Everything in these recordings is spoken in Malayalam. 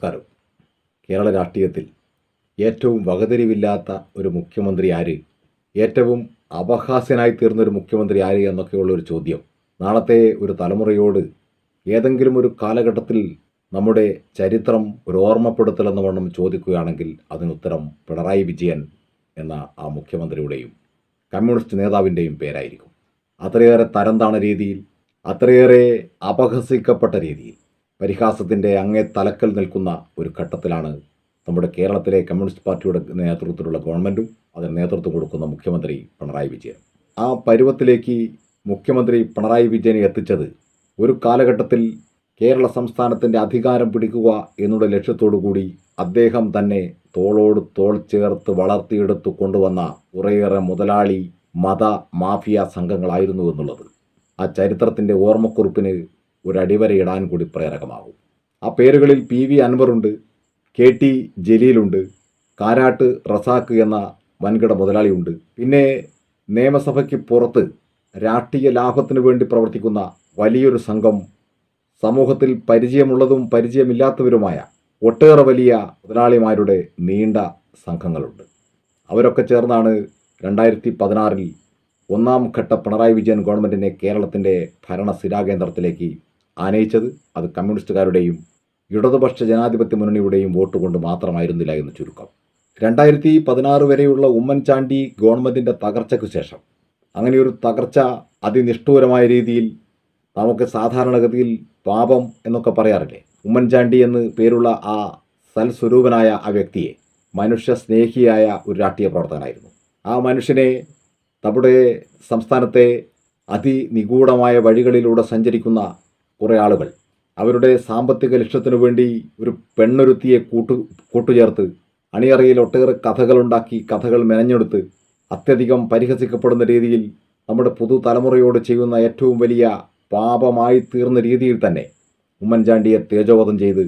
നമസ്കാരം. കേരള രാഷ്ട്രീയത്തിൽ ഏറ്റവും വകതിരിവില്ലാത്ത ഒരു മുഖ്യമന്ത്രി ആര്? ഏറ്റവും അപഹാസ്യനായി തീർന്നൊരു മുഖ്യമന്ത്രി ആര് എന്നൊക്കെയുള്ള ഒരു ചോദ്യം. നാളത്തെ ഒരു തലമുറയോട് ഏതെങ്കിലും ഒരു കാലഘട്ടത്തിൽ നമ്മുടെ ചരിത്രം ഒരു ഓർമ്മപ്പെടുത്തലെന്ന വണ്ണം ചോദിക്കുകയാണെങ്കിൽ അതിനുത്തരം പിണറായി വിജയൻ എന്ന ആ മുഖ്യമന്ത്രിയുടെയും കമ്മ്യൂണിസ്റ്റ് നേതാവിന്റെയും പേരായിരിക്കും. അത്രയേറെ തരംതാണ രീതിയിൽ അത്രയേറെ അപഹസിക്കപ്പെട്ട രീതിയിൽ. പരിഹാസത്തിന്റെ അങ്ങേ തലക്കൽ നിൽക്കുന്ന ഒരു ഘട്ടത്തിലാണ് നമ്മുടെ കേരളത്തിലെ കമ്മ്യൂണിസ്റ്റ് പാർട്ടിയുടെ നേതൃത്വത്തിലുള്ള ഗവൺമെന്റും അതിന് നേതൃത്വം കൊടുക്കുന്ന മുഖ്യമന്ത്രി പിണറായി വിജയൻ. ആ പരുവത്തിലേക്ക് മുഖ്യമന്ത്രി പിണറായി വിജയനെ എത്തിച്ചത് ഒരു കാലഘട്ടത്തിൽ കേരള സംസ്ഥാനത്തിന്റെ അധികാരം പിടിക്കുക എന്നുള്ള ലക്ഷ്യത്തോടു കൂടി അദ്ദേഹം തന്നെ തോളോട് തോൾ ചേർത്ത് വളർത്തിയെടുത്ത് കൊണ്ടുവന്ന കുറേയേറെ മുതലാളി മത മാഫിയ സംഘങ്ങളായിരുന്നു എന്നുള്ളത്. ആ ചരിത്രത്തിന്റെ ഓർമ്മക്കുറിപ്പിന് ഒരു അടിവരയിടാൻ കൂടി പ്രേരകമാകും. ആ പേരുകളിൽ പി വി അൻവറുണ്ട് കെ ടി ജലീലുണ്ട് കാരാട്ട് റസാക്ക് എന്ന വൻകിട മുതലാളിയുണ്ട്. പിന്നെ നിയമസഭയ്ക്ക് പുറത്ത് രാഷ്ട്രീയ ലാഭത്തിനു വേണ്ടി പ്രവർത്തിക്കുന്ന വലിയൊരു സംഘം സമൂഹത്തിൽ പരിചയമുള്ളതും പരിചയമില്ലാത്തവരുമായ ഒട്ടേറെ വലിയ മുതലാളിമാരുടെ നീണ്ട സംഘങ്ങളുണ്ട്. അവരൊക്കെ ചേർന്നാണ് രണ്ടായിരത്തി പതിനാറിൽ ഒന്നാം ഘട്ട പിണറായി വിജയൻ ഗവൺമെന്റിനെ കേരളത്തിന്റെ ഭരണ സ്ഥിരാകേന്ദ്രത്തിലേക്ക് ആനയിച്ചത് അത് കമ്മ്യൂണിസ്റ്റുകാരുടെയും ഇടതുപക്ഷ ജനാധിപത്യ മുന്നണിയുടെയും വോട്ട് കൊണ്ട് മാത്രമായിരുന്നില്ല എന്ന് ചുരുക്കം. രണ്ടായിരത്തി പതിനാറ് വരെയുള്ള ഉമ്മൻചാണ്ടി ഗവൺമെന്റിന്റെ തകർച്ചയ്ക്ക് ശേഷം അങ്ങനെയൊരു തകർച്ച അതിനിഷ്ഠൂരമായ രീതിയിൽ നമുക്ക് സാധാരണഗതിയിൽ പാപം എന്നൊക്കെ പറയാറില്ലേ? ഉമ്മൻചാണ്ടി എന്ന് പേരുള്ള ആ സൽസ്വരൂപനായ ആ വ്യക്തിയെ മനുഷ്യ സ്നേഹിയായ ഒരു രാഷ്ട്രീയ പ്രവർത്തകനായിരുന്നു. ആ മനുഷ്യനെ നമ്മുടെ സംസ്ഥാനത്തെ അതിനിഗൂഢമായ വഴികളിലൂടെ സഞ്ചരിക്കുന്ന കുറേ ആളുകൾ. അവരുടെ സാമ്പത്തിക ലക്ഷ്യത്തിനു വേണ്ടി ഒരു പെണ്ണൊരുത്തിയെ കൂട്ടു കൂട്ടുചേർത്ത് അണിയറയിൽ ഒട്ടേറെ കഥകളുണ്ടാക്കി കഥകൾ മെനഞ്ഞെടുത്ത് അത്യധികം പരിഹസിക്കപ്പെടുന്ന രീതിയിൽ നമ്മുടെ പുതുതലമുറയോട് ചെയ്യുന്ന ഏറ്റവും വലിയ പാപമായി തീർന്ന രീതിയിൽ തന്നെ ഉമ്മൻചാണ്ടിയെ തേജോവധം ചെയ്ത്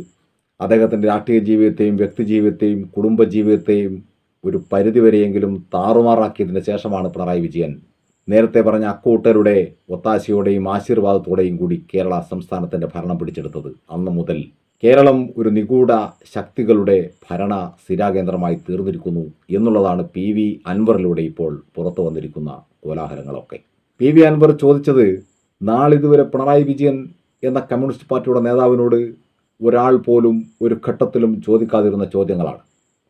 അദ്ദേഹത്തിന്റെ രാഷ്ട്രീയ ജീവിതത്തെയും വ്യക്തിജീവിതത്തെയും കുടുംബജീവിതത്തെയും ഒരു പരിധിവരെയെങ്കിലും താറുമാറാക്കിയതിന് ശേഷമാണ് പിണറായി വിജയൻ നേരത്തെ പറഞ്ഞ അക്കൂട്ടരുടെ ഒത്താശയോടെയും ആശീർവാദത്തോടെയും കൂടി കേരള സംസ്ഥാനത്തിന്റെ ഭരണം പിടിച്ചെടുത്തത് അന്ന് മുതൽ കേരളം ഒരു നിഗൂഢ ശക്തികളുടെ ഭരണ സ്ഥിരാകേന്ദ്രമായി തീർന്നിരിക്കുന്നു എന്നുള്ളതാണ് പി വി അൻവറിലൂടെ ഇപ്പോൾ പുറത്തു വന്നിരിക്കുന്ന കോലാഹലങ്ങളൊക്കെ. പി വി അൻവർ ചോദിച്ചത് നാളിതുവരെ പിണറായി വിജയൻ എന്ന കമ്മ്യൂണിസ്റ്റ് പാർട്ടിയുടെ നേതാവിനോട് ഒരാൾ പോലും ഒരു ഘട്ടത്തിലും ചോദിക്കാതിരുന്ന ചോദ്യങ്ങളാണ്.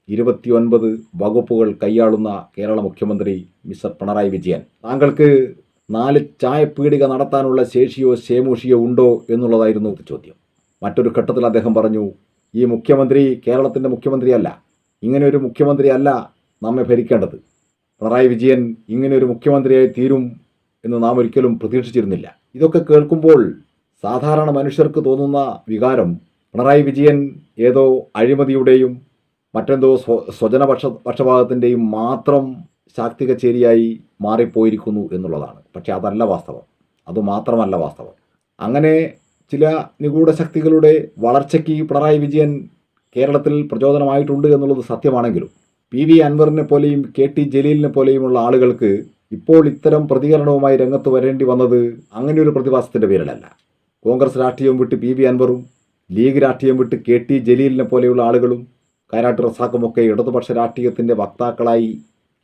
ഇരുപത്തിയൊൻപത് വകുപ്പുകൾ കൈയാളുന്ന കേരള മുഖ്യമന്ത്രി മിസ്റ്റർ പിണറായി വിജയൻ. താങ്കൾക്ക് നാല് ചായപ്പീടിക നടത്താനുള്ള ശേഷിയോ ശേമൂഷിയോ ഉണ്ടോ എന്നുള്ളതായിരുന്നു ചോദ്യം. മറ്റൊരു ഘട്ടത്തിൽ അദ്ദേഹം പറഞ്ഞു ഈ മുഖ്യമന്ത്രി കേരളത്തിന്റെ മുഖ്യമന്ത്രിയല്ല. ഇങ്ങനെ ഒരു മുഖ്യമന്ത്രിയല്ല നമ്മെ ഭരിക്കേണ്ടത്. പിണറായി വിജയൻ ഇങ്ങനെ ഒരു മുഖ്യമന്ത്രിയായി തീരും എന്ന് നാം ഒരിക്കലും പ്രതീക്ഷിച്ചിരുന്നില്ല. ഇതൊക്കെ കേൾക്കുമ്പോൾ സാധാരണ മനുഷ്യർക്ക് തോന്നുന്ന വികാരം പിണറായി വിജയൻ ഏതോ അഴിമതിയുടെയും മറ്റെന്തോ സ്വ സ്വജനപക്ഷ പക്ഷപാതത്തിന്റെയും മാത്രം ശാക്തി കച്ചേരിയായി മാറിപ്പോയിരിക്കുന്നു എന്നുള്ളതാണ്. പക്ഷേ അതല്ല വാസ്തവം. അതുമാത്രമല്ല വാസ്തവം. അങ്ങനെ ചില നിഗൂഢ ശക്തികളുടെ വളർച്ചയ്ക്ക് പിണറായി വിജയൻ കേരളത്തിൽ പ്രചോദനമായിട്ടുണ്ട് എന്നുള്ളത് സത്യമാണെങ്കിലും പി വി അൻവറിനെ പോലെയും കെ ടി ജലീലിനെ പോലെയുമുള്ള ആളുകൾക്ക് ഇപ്പോൾ ഇത്തരം പ്രതികരണവുമായി രംഗത്ത് വരേണ്ടി വന്നത് അങ്ങനെയൊരു പ്രതിഭാസത്തിന്റെ പേരിലല്ല. കോൺഗ്രസ് രാഷ്ട്രീയം വിട്ട് പി വി അൻവറും ലീഗ് രാഷ്ട്രീയം വിട്ട് കെ ടി ജലീലിനെ പോലെയുള്ള ആളുകളും കാരാട്ട് റസാക്കുമൊക്കെ ഇടതുപക്ഷ രാഷ്ട്രീയത്തിന്റെ വക്താക്കളായി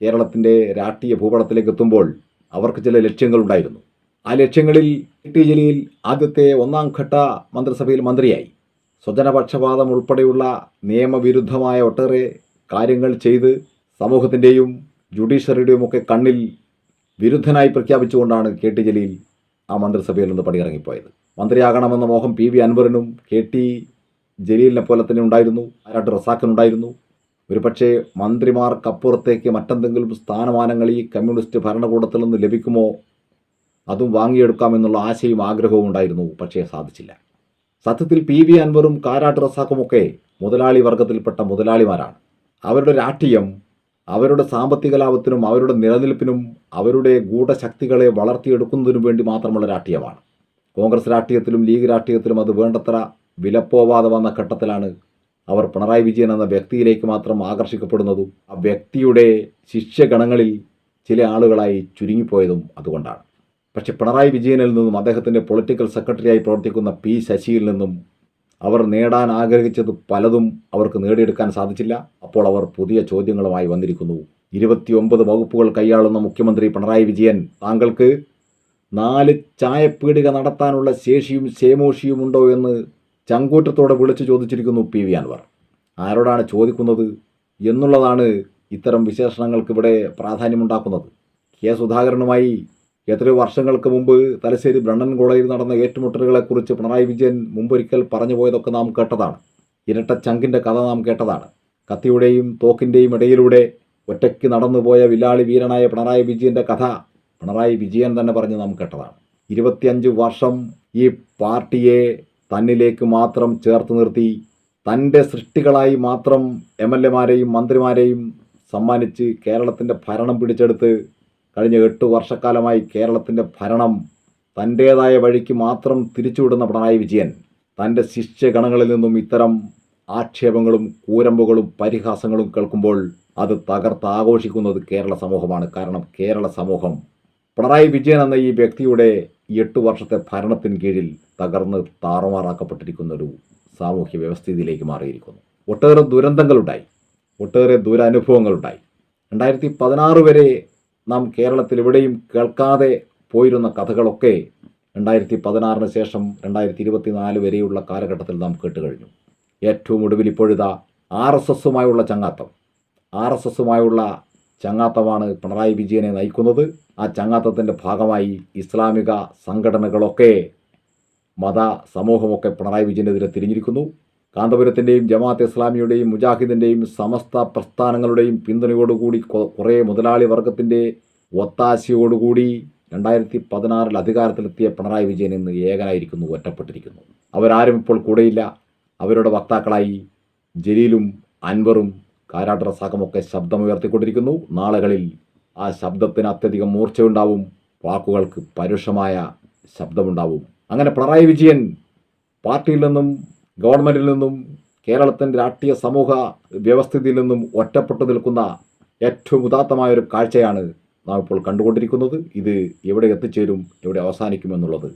കേരളത്തിന്റെ രാഷ്ട്രീയ ഭൂപടത്തിലേക്ക് എത്തുമ്പോൾ അവർക്ക് ചില ലക്ഷ്യങ്ങളുണ്ടായിരുന്നു. ആ ലക്ഷ്യങ്ങളിൽ ടി ജലീൽ ആദ്യത്തെ ഒന്നാം ഘട്ട മന്ത്രിസഭയിൽ മന്ത്രിയായി. സ്വജനപക്ഷപാതം ഉൾപ്പെടെയുള്ള നിയമവിരുദ്ധമായ ഒട്ടേറെ കാര്യങ്ങൾ ചെയ്ത് സമൂഹത്തിന്റെയും ജുഡീഷ്യറിയുടെയും ഒക്കെ കണ്ണിൽ വിരുദ്ധനായി പ്രഖ്യാപിച്ചുകൊണ്ടാണ് കെ ടി ജലീൽ ആ മന്ത്രിസഭയിൽ നിന്ന് പടിയിറങ്ങിപ്പോയത്. മന്ത്രിയാകണമെന്ന മോഹം പി വി അൻവറിനും കെ ടി ജലീലിനെ പോലെ തന്നെ ഉണ്ടായിരുന്നു ആരാട്ട് റസാഖിനുണ്ടായിരുന്നു. ഒരുപക്ഷെ മന്ത്രിമാർക്കപ്പുറത്തേക്ക് മറ്റെന്തെങ്കിലും സ്ഥാനമാനങ്ങൾ ഈ കമ്മ്യൂണിസ്റ്റ് ഭരണകൂടത്തിൽ നിന്ന് ലഭിക്കുമോ? അതും വാങ്ങിയെടുക്കാമെന്നുള്ള ആശയും ആഗ്രഹവും ഉണ്ടായിരുന്നു പക്ഷേ സാധിച്ചില്ല. സത്യത്തിൽ പി വി അൻവറും കാരാട്ട് റസാഖുമൊക്കെ മുതലാളി വർഗത്തിൽപ്പെട്ട മുതലാളിമാരാണ്. അവരുടെ രാഷ്ട്രീയം അവരുടെ സാമ്പത്തിക ലാഭത്തിനും അവരുടെ നിലനിൽപ്പിനും അവരുടെ ഗൂഢശക്തികളെ വളർത്തിയെടുക്കുന്നതിനു വേണ്ടി മാത്രമുള്ള രാഷ്ട്രീയമാണ്. കോൺഗ്രസ് രാഷ്ട്രീയത്തിലും ലീഗ് രാഷ്ട്രീയത്തിലും അത് വേണ്ടത്ര വിലപ്പോവാതെ വന്ന ഘട്ടത്തിലാണ് അവർ പിണറായി വിജയൻ എന്ന വ്യക്തിയിലേക്ക് മാത്രം ആകർഷിക്കപ്പെടുന്നതും ആ വ്യക്തിയുടെ ശിഷ്യഗണങ്ങളിൽ ചില ആളുകളായി ചുരുങ്ങിപ്പോയതും അതുകൊണ്ടാണ്. പക്ഷെ പിണറായി വിജയനിൽ നിന്നും അദ്ദേഹത്തിന്റെ പൊളിറ്റിക്കൽ സെക്രട്ടറിയായി പ്രവർത്തിക്കുന്ന പി ശശിയിൽ നിന്നും അവർ നേടാൻ ആഗ്രഹിച്ചത് പലതും അവർക്ക് നേടിയെടുക്കാൻ സാധിച്ചില്ല. അപ്പോൾ അവർ പുതിയ ചോദ്യങ്ങളുമായി വന്നിരിക്കുന്നു. ഇരുപത്തിയൊമ്പത് വകുപ്പുകൾ കൈയാളുന്ന മുഖ്യമന്ത്രി പിണറായി വിജയൻ താങ്കൾക്ക് നാല് ചായപ്പീടിക നടത്താനുള്ള ശേഷിയും ശേമോഷിയും ഉണ്ടോ എന്ന് ചങ്കൂറ്റത്തോടെ വിളിച്ചു ചോദിച്ചിരിക്കുന്നു പി വി അൻവർ. ആരോടാണ് ചോദിക്കുന്നത് എന്നുള്ളതാണ് ഇത്തരം വിശേഷണങ്ങൾക്ക് ഇവിടെ പ്രാധാന്യമുണ്ടാക്കുന്നത്. കെ സുധാകരനുമായി എത്രയോ വർഷങ്ങൾക്ക് മുമ്പ് തലശ്ശേരി ബ്രണ്ണൻ കോളേജിൽ നടന്ന ഏറ്റുമുട്ടലുകളെക്കുറിച്ച് പിണറായി വിജയൻ മുമ്പൊരിക്കൽ പറഞ്ഞു പോയതൊക്കെ നാം കേട്ടതാണ്. ഇരട്ട ചങ്കിന്റെ കഥ നാം കേട്ടതാണ്. കത്തിയുടെയും തോക്കിന്റെയും ഇടയിലൂടെ ഒറ്റയ്ക്ക് നടന്നുപോയ വില്ലാളി വീരനായ പിണറായി വിജയന്റെ കഥ പിണറായി വിജയൻ തന്നെ പറഞ്ഞ് നാം കേട്ടതാണ്. ഇരുപത്തിയഞ്ച് വർഷം ഈ പാർട്ടിയെ തന്നിലേക്ക് മാത്രം ചേർത്ത് നിർത്തി തന്റെ സൃഷ്ടികളായി മാത്രം എം എൽ എമാരെയും മന്ത്രിമാരെയും സമ്മാനിച്ച് കേരളത്തിന്റെ ഭരണം പിടിച്ചെടുത്ത് കഴിഞ്ഞ എട്ട് വർഷക്കാലമായി കേരളത്തിന്റെ ഭരണം തന്റേതായ വഴിക്ക് മാത്രം തിരിച്ചുവിടുന്ന പിണറായി വിജയൻ തന്റെ ശിഷ്യഗണങ്ങളിൽ നിന്നും ഇത്തരം ആക്ഷേപങ്ങളും കൂരമ്പുകളും പരിഹാസങ്ങളും കേൾക്കുമ്പോൾ അത് തകർത്ത് ആഘോഷിക്കുന്നത് കേരള സമൂഹമാണ്. കാരണം കേരള സമൂഹം പിണറായി വിജയൻ എന്ന ഈ വ്യക്തിയുടെ ഈ എട്ട് വർഷത്തെ ഭരണത്തിന് കീഴിൽ തകർന്ന് താറുമാറാക്കപ്പെട്ടിരിക്കുന്ന ഒരു സാമൂഹ്യ വ്യവസ്ഥിതിയിലേക്ക് മാറിയിരിക്കുന്നു. ഒട്ടേറെ ദുരന്തങ്ങളുണ്ടായി. ഒട്ടേറെ ദുരനുഭവങ്ങളുണ്ടായി. രണ്ടായിരത്തി പതിനാറ് വരെ നാം കേരളത്തിൽ എവിടെയും കേൾക്കാതെ പോയിരുന്ന കഥകളൊക്കെ രണ്ടായിരത്തി പതിനാറിന് ശേഷം രണ്ടായിരത്തി ഇരുപത്തിനാല് വരെയുള്ള കാലഘട്ടത്തിൽ നാം കേട്ട് കഴിഞ്ഞു ഏറ്റവും ഒടുവിൽ ഇപ്പോഴിതാ ആർ എസ് എസുമായുള്ള ചങ്ങാത്തം. ആർ എസ് എസുമായുള്ള ചങ്ങാത്തമാണ് പിണറായി വിജയനെ നയിക്കുന്നത്. ആ ചങ്ങാത്തത്തിന്റെ ഭാഗമായി ഇസ്ലാമിക സംഘടനകളൊക്കെ മത സമൂഹമൊക്കെ പിണറായി വിജയനെതിരെ തിരിഞ്ഞിരിക്കുന്നു. കാന്തപുരത്തിന്റെയും ജമാഅത്ത് ഇസ്ലാമിയുടെയും മുജാഹിദിന്റെയും സമസ്ത പ്രസ്ഥാനങ്ങളുടെയും പിന്തുണയോടുകൂടി കുറേ മുതലാളി വർഗത്തിന്റെ ഒത്താശയോടുകൂടി രണ്ടായിരത്തി പതിനാറിൽ അധികാരത്തിലെത്തിയ പിണറായി വിജയൻ ഇന്ന് ഏകനായിരിക്കുന്നു ഒറ്റപ്പെട്ടിരിക്കുന്നു. അവരാരും ഇപ്പോൾ കൂടെയില്ല. അവരുടെ വക്താക്കളായി ജലീലും അൻവറും കാരാട്ട് റസാഖുമൊക്കെ ശബ്ദമുയർത്തിക്കൊണ്ടിരിക്കുന്നു. നാളുകളിൽ ആ ശബ്ദത്തിന് അത്യധികം മൂർച്ചയുണ്ടാവും. വാക്കുകൾക്ക് പരുഷമായ ശബ്ദമുണ്ടാവും. അങ്ങനെ പിണറായി വിജയൻ പാർട്ടിയിൽ നിന്നും ഗവൺമെന്റിൽ നിന്നും കേരളത്തിന്റെ രാഷ്ട്രീയ സമൂഹ വ്യവസ്ഥിതിയിൽ നിന്നും ഒറ്റപ്പെട്ടു നിൽക്കുന്ന ഏറ്റവും ഉദാത്തമായ ഒരു കാഴ്ചയാണ് നാം ഇപ്പോൾ കണ്ടുകൊണ്ടിരിക്കുന്നത്. ഇത് എവിടെ എത്തിച്ചേരും എവിടെ അവസാനിക്കുമെന്നുള്ളത്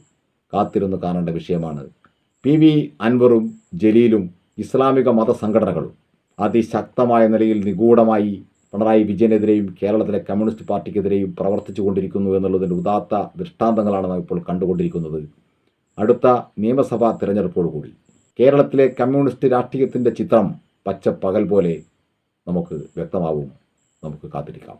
കാത്തിരുന്ന് കാണേണ്ട വിഷയമാണ്. പി വി അൻവറും ജലീലും ഇസ്ലാമിക മതസംഘടനകളും അതിശക്തമായ നിലയിൽ നിഗൂഢമായി പിണറായി വിജയനെതിരെയും കേരളത്തിലെ കമ്മ്യൂണിസ്റ്റ് പാർട്ടിക്കെതിരെയും പ്രവർത്തിച്ചു കൊണ്ടിരിക്കുന്നു എന്നുള്ളതിന്റെ ഉദാത്ത ദൃഷ്ടാന്തങ്ങളാണ് നാം ഇപ്പോൾ കണ്ടുകൊണ്ടിരിക്കുന്നത്. അടുത്ത നിയമസഭാ തിരഞ്ഞെടുപ്പോടുകൂടി കേരളത്തിലെ കമ്മ്യൂണിസ്റ്റ് രാഷ്ട്രീയത്തിന്റെ ചിത്രം പച്ച പകൽ പോലെ നമുക്ക് വ്യക്തമാവും. നമുക്ക് കാത്തിരിക്കാം.